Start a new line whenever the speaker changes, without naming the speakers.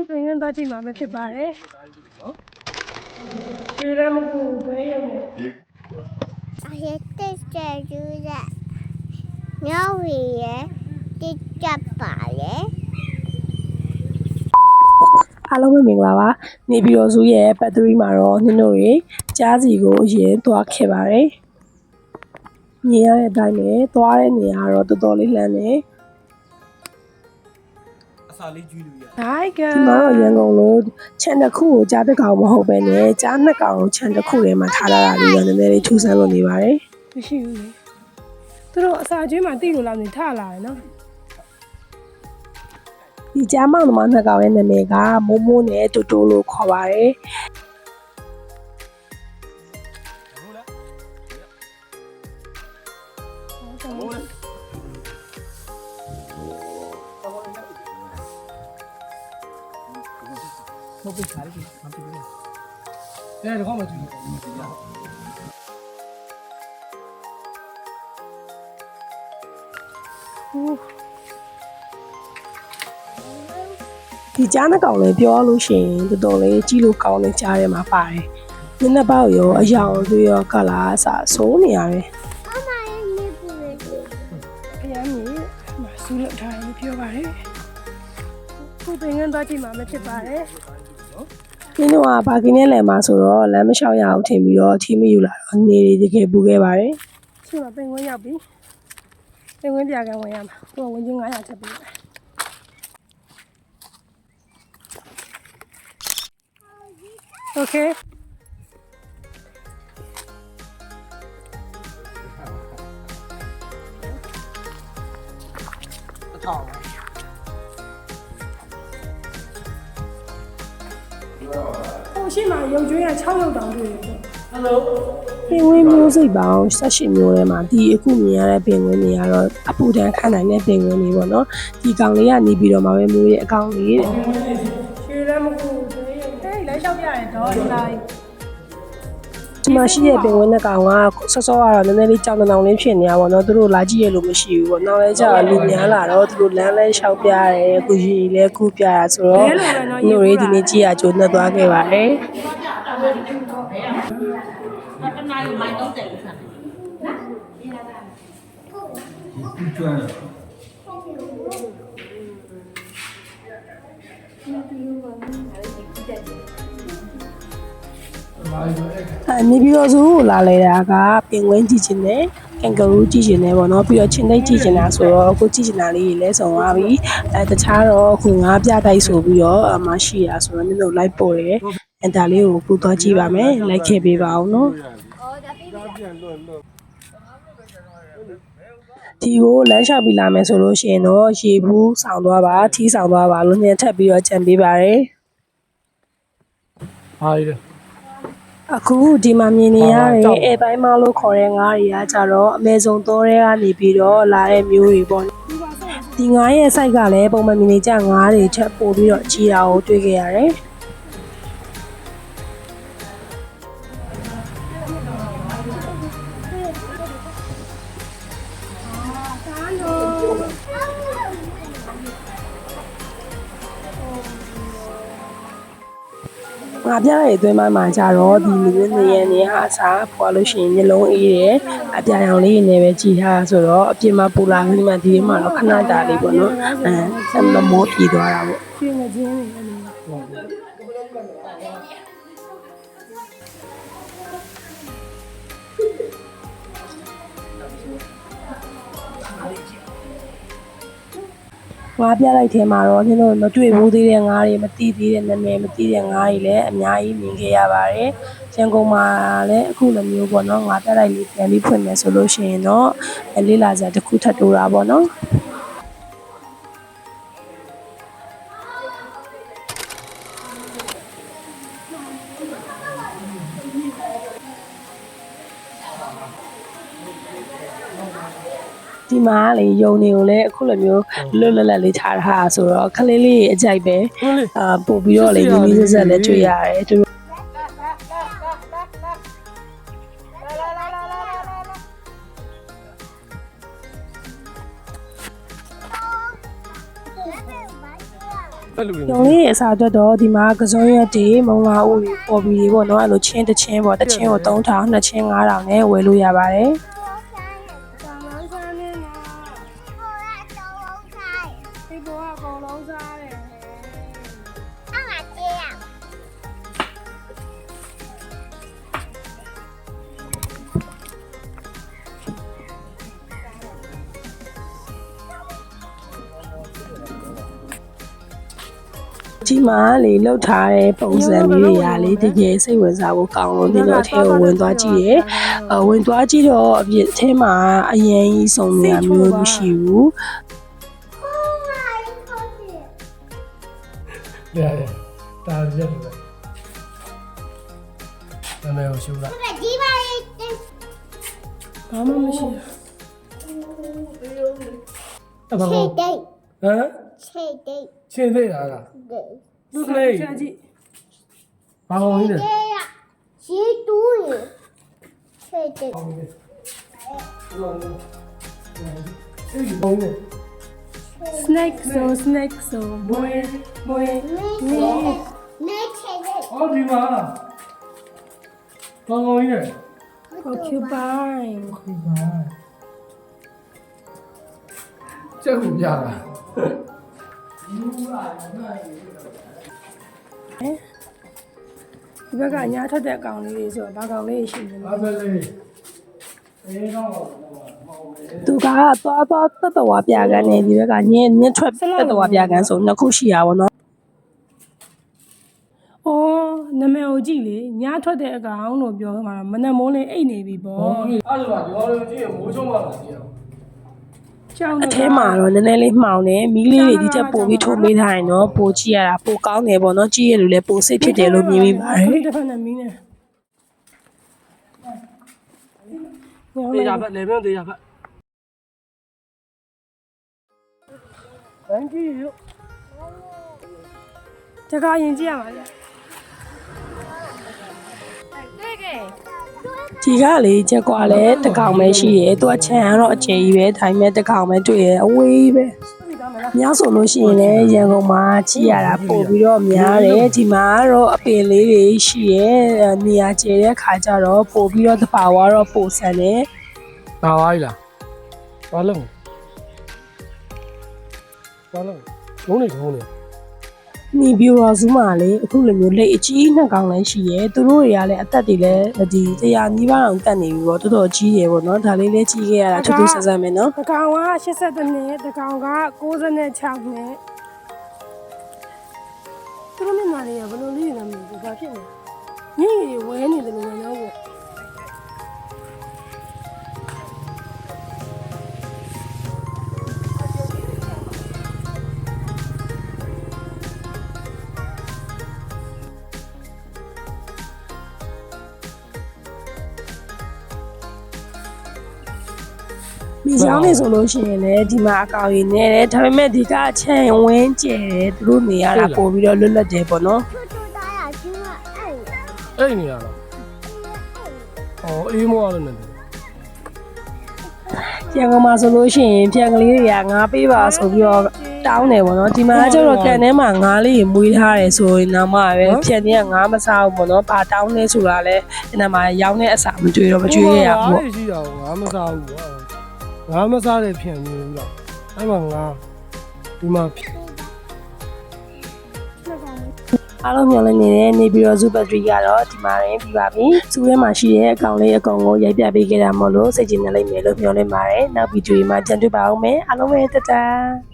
ခုပင်ရင်သွားကြည့်မှာပဲဖြစ်ပါတယ်ခြေရမကူဘဲရမယ်
အရတဲ့ကျကျူးတဲ့မြောက်ဝီရဲ့တိကျပါလေ
အားလုံးပဲမင်္ဂလာပါနေပြည်တော်စုရဲ့ဘက်ထရီမှာတော့နင်တို့ရေကြားစီကိုအရင်သွားခဲ့ပါတယ်မြင်ရတဲ့အတိုင်းပဲသွားတဲ့နေရာကတော့တော်တော်လေးလှမ်းတယ်
အ စာလေးကျွေးလို့ရ
Hi girl ဒီမှာတော့ရန်ကုန်လို့ခြံတစ်ခုကိုကြားတစ်ကောင်မဟုတ်ပဲနဲ့ကြားနှစ်ကောင်ကိုခြံတစ်ခုထဲမှာထားလာတာလေးတော့နည်းနည်းလေးထူးဆန်းလို့နေပါတယ်မရှိဘူးလေသူတို့အစာကျွေးမှတိလို့လာနေထလာတယ်နော်ဒီကြားမောင်နှမနှစ်ကောင်ရဲ့နာမည်ကမိုးမိုးနဲ့တူတူလို့ခေါ်ပါတယ်
ဟုတ်
ပြီခါလေးမဖြစ်ဘူး။အဲဒါကောမှကြည့်။
ဒီကြားနှစ်ကောင်လေးပြောလို့ရှိရင်တော်တော်လေးကြည့်လို့ကောင်းတဲ့ကြားထဲမှာပါတယ်မျက်နှာပေါက်ရောအယောင်တွေရောကလာအစားစိုးနေရတယ်
အမရဲ့နေပူလေ
အရမ်းကြီးမဆူလောက်ထားတယ်ပြောပါတယ်ခုပင်ငန်းသွားကြည့်မှာမဖြစ်ပါတ ယ်ဒီတော့ပါကင်းနဲ့လယ်မှာဆိုတော့လမ်းမလျှောက်ရအောင်ထင်ပြီးတော့ထီးမယူလာတော့နေရီတကယ်ပူခဲ့ပါတယ်ရှင်မပင်ဝင်းရောက်ပြီပင်ဝင်းပြကန်ဝင်ရမှာကိုကဝင်ချင်း900ချက်ပြီးတယ်โอ ရှိမှရုပ်ကျွေးက6ရုပ်တောင်တွေ့တယ်ဆို
ဟယ်လို
ပင်ဝင်းမျိုးစိတ်ပေါင်း18မျိုးထဲမှာဒီအခုမြင်ရတဲ့ပင်ဝင်းတွေကတော့အပူဒဏ်ခံနိုင်တဲ့ပင်ဝင်းတွေပေါ့နော်ဒီကောင်လေးကနေပြီးတော့မှပဲမျိုးရဲ့အကောင်လေးတဲ့ရှည်လည်းမကူသေးရဲ့ဟဲ့လည်းလျှောက်ပြရတယ်တော့ဒီလိုက် ဒီမှာရှိတဲ့ပင်ဝင်းနှစ်ကောင်ကဆော့ဆော့ကတော့နည်းနည်းလေးကြောင်တောင်လေးဖြစ်နေတာပေါ့နော်သူတို့လာကြည့်ရလို့မရှိဘူးပေါ့နောက်လဲကျတော့လူများလာတော့သူတို့လမ်းလဲလျှောက်ပြရတယ်အခုရီလဲကူပြရဆိုတော့ညိုရေးဒီနေ့ကြည့်ရကြိုးနှက်သွားခဲ့ပါတယ်
ကျွမ်း
အဲနေပြီးတော့ဆိုလာလေတာကပင်ဝင်းကြည့်ချင်တယ်ကန်ဂရူးကြည့်ချင်တယ်ပေါ့နော်ပြီးတော့ချင်းသိပ်ကြည့်ချင်တာဆိုတော့အခုကြည့်ချင်တာလေးတွေလည်းစုံသွားပြီအဲတခြားတော့အခုငါးပြတိုက်ဆိုပြီးတော့အမရှိတာဆိုတော့နင်တို့လိုက်ပို့တယ်အဲဒါလေးကိုကူသွားကြည့်ပါမယ်လိုက်ခဲ့ပေးပါအောင်နော်ဒီကိုလမ်းလျှောက်ပြီးလာမယ်ဆိုလို့ရှိရင်တော့ရေဘူးဆောင်သွားပါထီးဆောင်သွားပါလို့ညှက်ထပ်ပြီးတော့ကြံပေးပါတယ်
ဟာရီ
အခုဒီမှာမြင်နေရတဲ့အဲပိုင်းမလို့ခေါ်တဲ့ငါးတွေကကြတော့အမေဇုံသောတွေကနေပြီးတော့လာတဲ့မျိုးတွေပေါ့ဒီငါးရဲ့ site ကလည်းပုံမှန်မြင်နေကြငါးတွေချက်ပို့ပြီးတော့ကြီးတာကိုတွေ့ခဲ့ရတယ် ငါပြရတဲ့အတွင်းပိုင်းမှာကြတော့ဒီလူမျိုးနေရနေဟာအစားဖွာလို့ရှိရင်မျက်လုံးအေးတယ်အပြာရောင်လေးနဲ့ပဲကြည်ထားဆိုတော့အပြင်မှာပူလာပြီးမှဒီမှာတော့ခဏတာလေးပေါ့နော်အဲဆက်မမောပြေးသွားတာပေါ့ကျွေးငချင်းတွေ ငါပြလိုက်ထဲမှာတော့နင်တို့မတွေ့ဘူးသေးတဲ့ငါးတွေမသိသေးတဲ့နာမည်မသိတဲ့ငါးတွေလည်းအများကြီးမြင်ခဲ့ရပါတယ်။ရန်ကုန်မှာလည်းအခုလိုမျိုးပေါ့နော်ငါပြလိုက်လေးပြန်ပြီးဖွင့်မယ်ဆိုလို့ရှိရင်တော့လေးလာစရာတစ်ခုထပ်တိုးတာပေါ့နော်။ ဒီမှာကလေယုံနေကိုလည်းအခုလိုမျိုးလွတ်လွတ်လပ်လေးထားတာဆိုတော့ခလေးလေးအကြိုက်ပဲအာပို့ပြီးတော့လေမိမိဆက်ဆက်လည်းတွေ့ရတယ်သူတို့
အဲ့လို
ညောင်လေးရဲ့အစာအတွက်တော့ဒီမှာကစုံရက်တွေမုံလာဦးတွေပေါ်ပြီးတွေပေါ့နော်အဲ့လိုချင်းတစ်ချင်းပေါ့တစ်ချင်းကို3000နှစ်ချင်း9000နဲ့ဝယ်လို့ရပါတယ် ဒီမှာလေလှုပ်ထားတဲ့ပုံစံမျိုးတွေကလေတကယ်စိတ်ဝင်စားဖို့ကောင်းလို့ဒီလိုအထဲကိုဝင်သွားကြည့်ရဲအဝင်သွားကြည့်တော့အပြစ်အထဲမှာအရင်ကြီးစုံနေတာမျိုးမရှိဘူး
ဟိုငါလေးဟုတ်တယ်
ရရတာရက်တယ်နာမည်ကိုရှုလိုက်
ဒါဒီပါလေးတက်
ဘာမှမရှိ
အဲ့ဘာ
ချေ
ကော
တိတ်
ဟမ်
ချေတိတ်
ချင်းသေးလားလား
ဒေ
လူကလေး
ချာကြည့်
ဘာကောင်းကြီးလဲ
ကြေးရရှီတူးရချေတိတ်
အဲ့ဒီဘုံနဲ့
snake so snake so မွေးမွေး
နေနေချေတိတ်
အော်ဒီမှာဘာကောင်းကြီးလဲ
porcupine
ဒီမှာကျက်ကိုပြ တာ
ဒီဘက်ကညာထွက်တဲ့အကောင်လေးတွေဆိုတော့ဘာကောင်လေးရှိနေလဲ
ဘာပဲလေအေးတော့
သူကသွားသွားတက်တော်ပြကန်နေဒီဘက်ကညင်းညင်းထွက်တက်တော်ပြကန်ဆိုနှစ်ခုရှိရပါတော့။အော်နာမည်ကိုကြည့်လေညာထွက်တဲ့အကောင်လို့ပြောမှာမနက်မိုးလင်းအိတ်နေပြီပေါ့
အဲ့ဒါကဒီလိုကြည့်ရင်မိုးချုံးမှလာကြည့် အောင်။
ကြောက်အထဲမှာတော့နည်းနည်းလေးမှောင်နေမီးလေးတွေဒီချက်ပို့ပြီးထိုးပေးထားရင်တော့ပိုကြည့်ရတာပိုကောင်းတယ်ပေါ့နော်ကြည့်ရလို့လည်းပိုစိတ်ဖြစ်တယ်လို့မြင်မိပါတယ်။တစ်ဖက်နဲ့မီးနဲ့။
တေးရဖက်လေပြန်တေးရဖက် Thank you
တကားရင်ကြည့်ရပါလေ ဒီကလေချက်ကွာလဲတကောင်ပဲရှိရဲသူကခြံကတော့အကျယ်ကြီးပဲဒါပေမဲ့တကောင်ပဲတွေ့ရဲအဝေးပဲညဆိုလို့ရှိရင်လည်းရန်ကုန်မှာကြည့်ရတာပို့ပြီးတော့များတယ်ဒီမှာကတော့အပင်လေးတွေရှိရဲနေရာကျယ်တဲ့ခါကျတော့ပို့ပြီးတော့တပါဝါတော့ပို့ဆန်တယ်
ပါဝါကြီးလားဘာလုံးဘာလုံးဘုံနေဘုံနေ
နီဘီရောဇူးမှာလေအခုလိုမျိုးလက်အကြီးနှစ်ကောင်လည်းရှိရဲသူတို့တွေကလည်းအသက်တွေလည်းဒီတရားနီးပါးအောင်တက်နေပြီပေါ့တော်တော်ကြီးရဲပေါ့နော်ဒါလေးလည်းကြီးခဲ့ရတာထူးထူးဆန်းဆန်းပဲနော်
တကောင်က82နှစ်တကောင်က96နှစ်သူတို့မျက်နှာတွေကဘယ်လိုလေးလဲမသိဘူးဘာဖြစ်လဲညင်ရီဝဲနေတယ်လို့လည်းနော်ကို
မိချောင်းနေဆိုလို့ရှိရင်လည်းဒီမှာအကောင်ကြီးနေတယ်ဒါပေမဲ့ဒီကအချမ်းဝင်းကျဲတယ်သူတို့နေရတာပို့ပြီးတော့လွတ်လပ်တယ်ပေါ့နော်
ချူချူသားရကျူးကအဲ့
အဲ့နေရလားဟောအေးမောရလို့နေတယ်
ရန်ကုန်မှာဆိုလို့ရှိရင်ပြန်ကလေးတွေကငါပေးပါဆိုပြီးတော့တောင်းတယ်ပေါ့နော်ဒီမှာကျတော့ကန်ထဲမှာငါးလေးမွေးထားတယ်ဆိုရင်တော့မှပဲပြန်တဲ့ငါးမစားဘူးပေါ့နော်ဘာတောင်းလဲဆိုတာလဲဒီနာမှာရောင်းတဲ့အစာမကြွေတော့မကြွေရရဘူးပေါ့
ငါရှိတာငါမစားဘူးကွာ ငါမစားတဲ့ဖြန်မျိုးဘူးလားအဲ့မှာငါဒီမှာ
အားလုံးမျှော်လင့်နေတဲ့နေပြည်တော်ဇူဘတ်ထရီကတော့ဒီမှာရင်ပြီးပါပြီ။ဇူထဲမှာရှိတဲ့အကောင်လေးအကောင်ကိုရိုက်ပြပေးခဲ့တာမို့လို့စိတ်ကြည်နေလိမ့်မယ်လို့မျှော်လင့်ပါတယ်။နောက်ဗီဒီယိုမှာကြံတွေ့ပါအောင်မယ်။အားလုံးပဲတတန်း